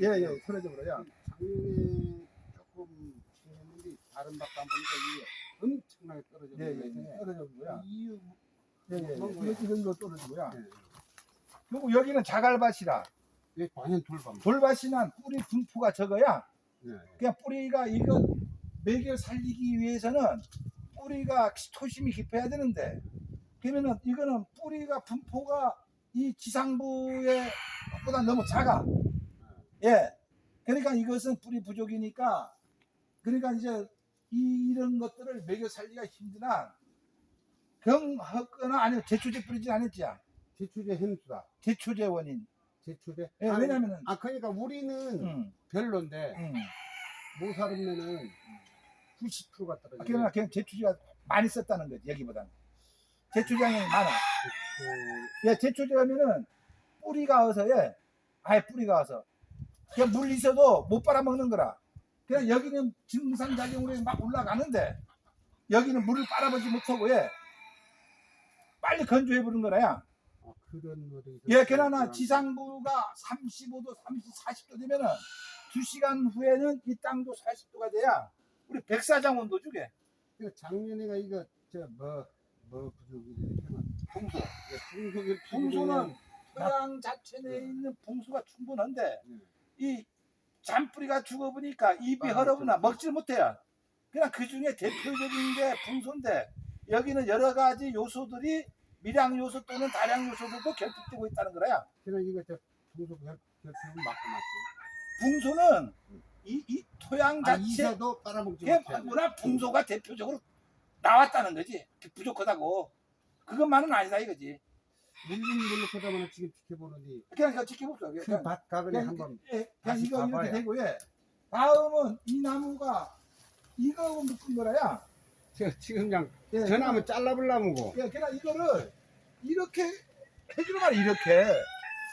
예, 예, 틀어져 버려요. 작년에 조금 했는데 다른 밭 가 보니까 이게 엄청나게 떨어져 예, 예. 이유 예, 예, 예. 그런 이거, 거야. 이거, 이거 떨어지고요. 예. 그리고 여기는 자갈밭이라 이게 완전 돌밤. 돌밭이는 뿌리 분포가 적어야 예. 그냥 뿌리가 이거 매겨 살리기 위해서는 뿌리가 토심이 깊어야 되는데 그러면은 이거는 뿌리가 분포가 이 지상부의 보다 너무 작아. 예. 그러니까 이것은 뿌리 부족이니까 그러니까 이제 이, 이런 것들을 매겨 살기가 힘드나 경허거나 아니면 제초제 뿌리지 않았지. 제초제 현수다. 제초제 원인. 제초제. 예, 아니, 왜냐면은 아 그러니까 우리는 음, 별론데 음. 모사르면은 90%가 떨어져. 그러나 그냥 제초제가 많이 썼다는 거지 여기보다는 제초제량이 많아 예 제초제하면은 뿌리가 어서 예 아예 뿌리가 어서 그냥 물 있어도 못 빨아먹는 거라. 그냥 여기는 증상작용으로 막 올라가는데 여기는 물을 빨아먹지 못하고 예. 빨리 건조해 버린 거라야. 아, 그런 거도 예 그러나 지상부가 35도 30, 40도 되면은 2시간 후에는 이 땅도 40도가 돼야 우리 백사장 온도 주게 그 작년에가 이거 저뭐뭐 부족이 되면 풍소 풍속이 풍소는 토양 자체 내에 있는 풍수가 충분한데 이 잔뿌리가 죽어보니까 입이 아, 헐어보나. 먹지를 못해요. 그냥 그 중에 대표적인 게 풍소인데 여기는 여러 가지 요소들이 밀양 요소 또는 다량 요소들도 결핍되고 있다는 거야. 그냥 이거 저결 결핍은 맞고 맞고. 풍소는 이, 이 토양 아 자체 이사도 빨아먹지 게 못해. 뭐나 풍소가 대표적으로 나왔다는 거지. 부족하다고. 그것만은 아니다 이거지. 물린 물로 보다만 지금 지켜보는데 그냥 이거 지켜보세요. 그냥 가근에 그냥, 한번 예, 그냥 다시 이거 이렇게 봐봐요. 되고 예. 다음은 이 나무가 이거 묶은 거라야. 저 지금 그냥 예, 전화하면 잘라버려고. 예, 그냥 이거를 이렇게 해주는 말이야 이렇게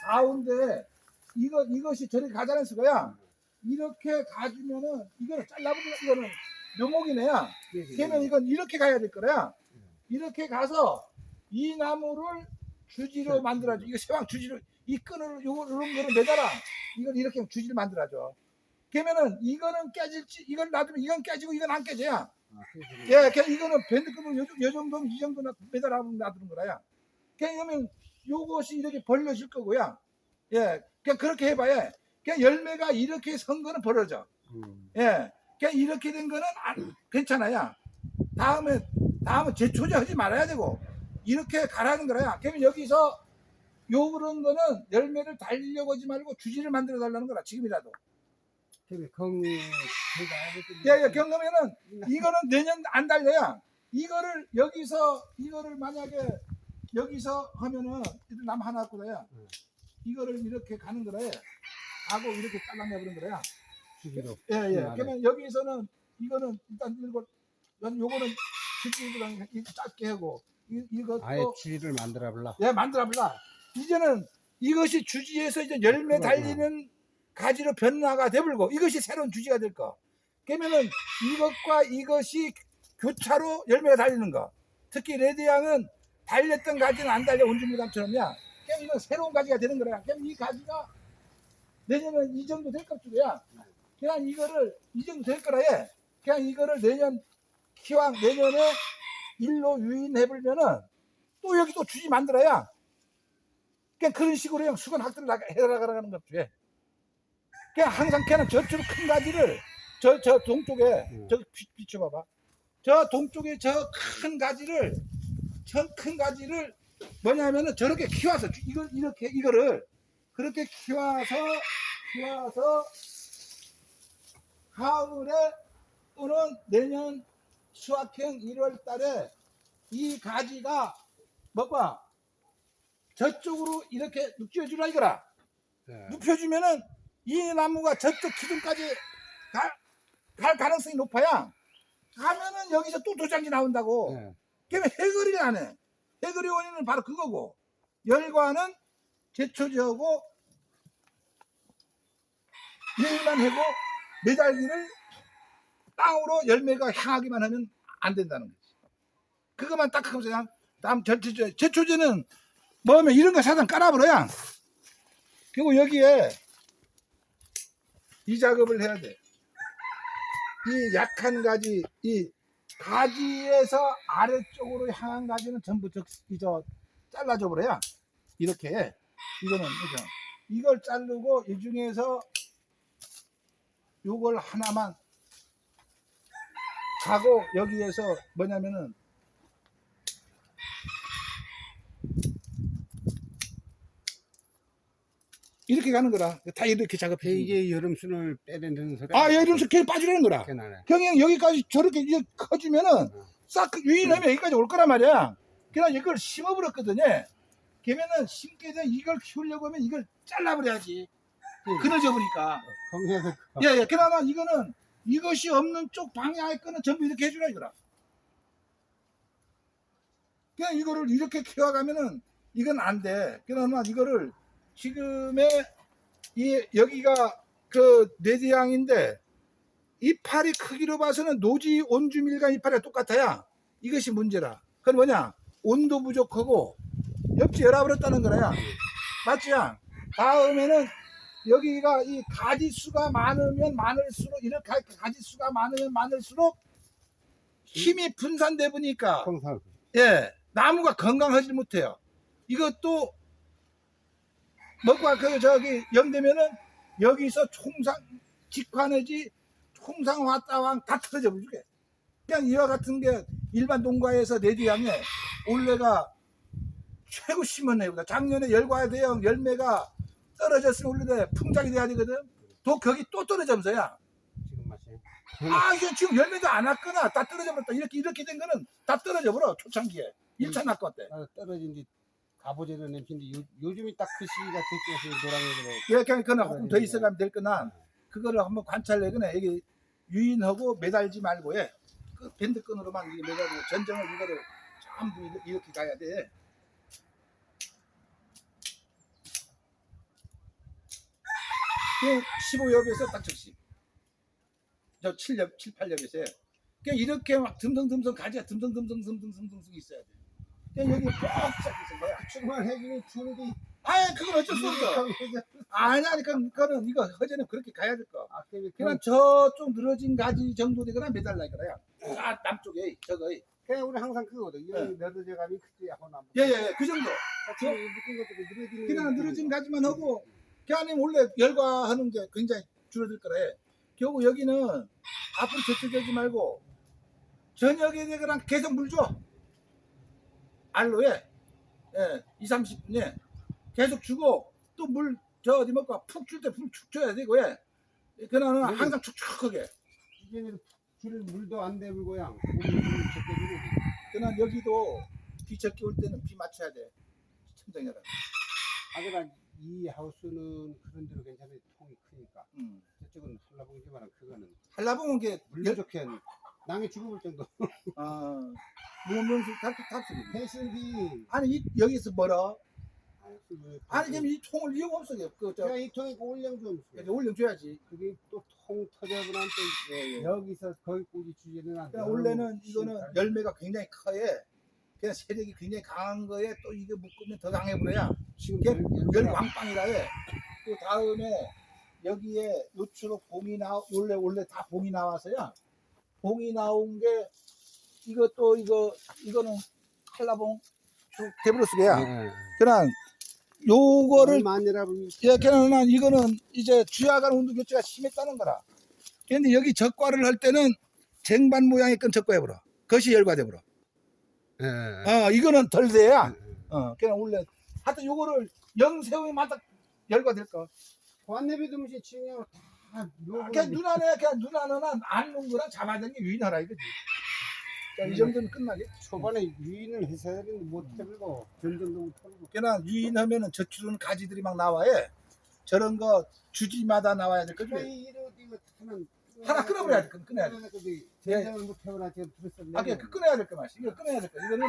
가운데 이거 이것이 저렇게 가자는 거야. 이렇게 가주면은 이거는 잘라버려 이거는 묘목이네야. 그러면 이건 이렇게 가야 될 거야. 이렇게 가서 이 나무를 주지로 만들어줘. 이거 세왕 주지로 이 끈을 요거 이런 거를 매달아. 이걸 이렇게 주지를 만들어줘. 그러면은 이거는 깨질지 이걸 놔두면 이건 깨지고 이건 안 깨져야. 예, 그냥 이거는 밴드급은 요, 요 정도면 이 정도 매달아서 놔두는 거라야. 그러면 요것이 이렇게 벌려질 거고요. 예, 그냥 그렇게 해봐야. 그냥 열매가 이렇게 선 거는 벌어져. 음. 예, 그냥 이렇게 된 거는 안, 괜찮아요. 다음에 다음은 제초제 하지 말아야 되고 이렇게 가라는 거야. 그러면 여기서 요 그런 거는 열매를 달리려고 하지 말고 주지를 만들어 달라는 거라 지금이라도. 예, 예, 경험에는 이거는 내년 안 달려야. 이거를 여기서 이거를 만약에 여기서 하면은 남 하나. 음. 이거를 이렇게 가는 거래. 하고 이렇게 잘라내버린 거야. 주기로. 예, 예. 음, 그러면 여기서는 이거는 일단 이거 요- 요거는 집중이랑 짧게 하고 이, 이것도 아예 주위를 만들어 볼라. 예 만들어 볼라. 이제는 이것이 주지에서 이제 열매. 달리는 가지로 변화가 되불고 이것이 새로운 주지가 될 거. 그러면은 이것과 이것이 교차로 열매가 달리는 거. 특히 레드양은 달렸던 가지는 안 달려 온주물감처럼야. 그럼 이건 새로운 가지가 되는 거야. 그럼 이 가지가 내년은 이 정도 될 겁주야. 그냥 이거를 이 정도 될 거라 해. 그냥 이거를 내년 기왕 내년에 일로 유인해보면은 또 여기 또 주지 만들어야 그냥 그런 식으로 그냥 수건 학들을 나가- 해나가는 겁주 그냥 항상 걔는 저쪽 큰 가지를 저 저 동쪽에 음. 저 비- 비춰봐봐 저 동쪽에 저 큰 가지를 저 큰 가지를 뭐냐면은 저렇게 키워서 주- 이걸 이렇게 이거를 그렇게 키워서 키워서 가을에 또는 내년 수확행 1월 달에 이 가지가 뭐가 저쪽으로 이렇게 눕혀주라 이거라 네. 눕혀주면은 이 나무가 저쪽 기둥까지 가, 갈 가능성이 높아야 가면은 여기서 또 도장지 나온다고 네. 그러면 해거리를 안 해. 해거리 원인은 바로 그거고 열과는 제초제하고 일만 해고 매달기를 땅으로 열매가 향하기만 하면 안 된다는 거지. 그것만 딱 하면서 그냥 다음 제초제 제초제는 뭐하면 이런 거 사다 깔아버려야. 그리고 여기에 이 작업을 해야 돼. 이 약한 가지, 이 가지에서 아래쪽으로 향한 가지는 전부 저, 이 저, 잘라줘 버려야. 이렇게. 이거는, 그죠? 이걸 자르고 이 중에서 요걸 하나만 하고 여기에서 뭐냐면은 이렇게 가는 거라. 다 이렇게 작업해. 이게 여름순을 빼내는 소리. 아, 이러면서 걔 빠지라는 거라. 경영 여기까지 저렇게 이제 커지면은 싹그 유인하면 여기까지 올 거란 말이야. 그래서 이걸 심어버렸거든요. 걔면은 심게 된 이걸 키우려고 하면 이걸 잘라버려야지. 그늘져 보니까. 동네에서 예, 예. 그러나 이거는 이것이 없는 쪽 방향의 거는 전부 이렇게 해주라 이거라. 그냥 이거를 이렇게 키워가면은 이건 안 돼. 그러나 이거를 지금의 이 여기가 그 뇌대양인데 이파리 크기로 봐서는 노지 온주밀과 이파리가 똑같아야 이것이 문제라. 그건 뭐냐? 온도 부족하고 옆지 열어버렸다는 거라야. 맞지야? 다음에는 여기가 이 가지 수가 많으면 많을수록 이렇게 가- 가지수가 많으면 많을수록 힘이 분산돼 보니까. 예 나무가 건강하지 못해요. 이것도 뭐가 그 저기 영되면은 여기서 총상 직관해지 총상 왔다왕 다 틀어져 버리게. 그냥 이와 같은 게 일반 농가에서 내디양에 올해가 최고 심은 해보다 작년에 열과 대형 열매가 떨어졌으면 올해 풍작이 돼야 되거든. 또 거기 또 떨어지면서야. 지금 맛이. 아 이게 지금 열매도 안 왔거나 다 떨어져 버렸다. 이렇게 이렇게 된 거는 다 떨어져 버려 초창기에. 1차 낙과 때. 아, 떨어진 뒤 가보제는 냄새인데 요, 요즘이 딱 그 시기가 됐겠어요 노랑이로. 예, 그냥 그거는 조금 더 있어가면 될 거나 그거를 한번 관찰해거나 이게 유인하고 매달지 말고 예. 그 밴드 끈으로만 이게 매달고 전정을 이거를 전부 이렇게 가야 돼. 그 15엽에서 딱 적시. 저 7엽, 7, 8엽에서 그냥 이렇게 막 듬성듬성 가지가 듬성듬성듬성듬성 있어야 돼. 그냥 여기 뻑 시작해서 거야. 충만 해주니 추운데. 아, 그건 어쩔 수 없어. 아니야, 그러니까 그거는 이거 허재는 그렇게 가야 될 거. 아, 그냥 그냥 저쪽 늘어진 가지 정도 되거나 매달라 이거야. 아, 남쪽에 저거. 예, 그냥 우리 항상 그거거든. 네. 여기 너드져 가면 그때 하고 나면. 예, 예, 그 정도. 지금 느낀 것들이 늘어지는. 그냥 늘어진 가지만 하고, 그 안에 원래 열과하는 게 굉장히 줄어들 거래. 결국 여기는 앞으로 저쪽하지 말고 저녁에 되거나 계속 물 줘. 알로에, 예, 2, 30분에 계속 주고 또 물 저 어디 먹고 푹 줄 때푹 줘야 되고, 예. 여기- 항상 축축하게. 이제는 줄 물도 안물 적게주고. 그난 여기도 비 적게 올 때는 비 맞춰야 돼. 천정해라. 아, 그러나 이 하우스는 그런 대로 괜찮아요. 통이 크니까. 음. 저쪽은 한라봉지만 그거는 한라봉은 게 물 열, 부족해. 낭에 죽어볼 정도. 어, 무명수 탑, 탑승이. 해신비. 아니, 이, 여기서 멀어. 아니, 그 지금 이 통을 이용 없어. 그, 저, 그냥 이 통에 올량 좀. 여기 올려줘야지. 그게 또 통 터져버리면 또 예, 예. 여기서 거기까지 주지는 않아. 그러니까 원래는 이거는 열매가 굉장히 커에, 그냥 세력이 굉장히 강한 거에 또 이게 묶으면 더 강해 버려야. 지금 이게 열- 열 왕빵이라 해. 그 다음에 여기에 요추로 봉이 나 원래 원래 다 봉이 나와서야 봉이 나온 게 이것도 이거 이거는 칼라봉 데브로스게야. 예. 그냥 요거를 예, 그러나 이거는 이제 주야간 온도 교체가 심했다는 거라. 그런데 여기 적과를 할 때는 쟁반 모양의 건 적과해 버려. 그것이 열과돼 버려. 예. 어, 이거는 덜 돼야. 어, 그냥 원래 하여튼 요거를 영세우면 딱 열과 될 거. 관내비도 무시 치냐고 다 요거 그냥 눈 안에 그냥 눈 안에는 안 놓은 거랑 잡아야 게 유인하라 이거지. 자, 이 정도는 끝나게. 초반에 유인을 했어야 되는데 못 해보고 전전도 못 하고 그냥 유인하면은 저추는 가지들이 막 나와요. 저런 거 주지마다 나와야 될 거지. 이 이거 이거 하나는 하나 끊어버려야 돼. 끊어야 돼. 전전을 못 해보나 지금 들었었는데 아, 그냥 그 끊어야 될 거 맛이. 이거 끊어야 될 거. 이거는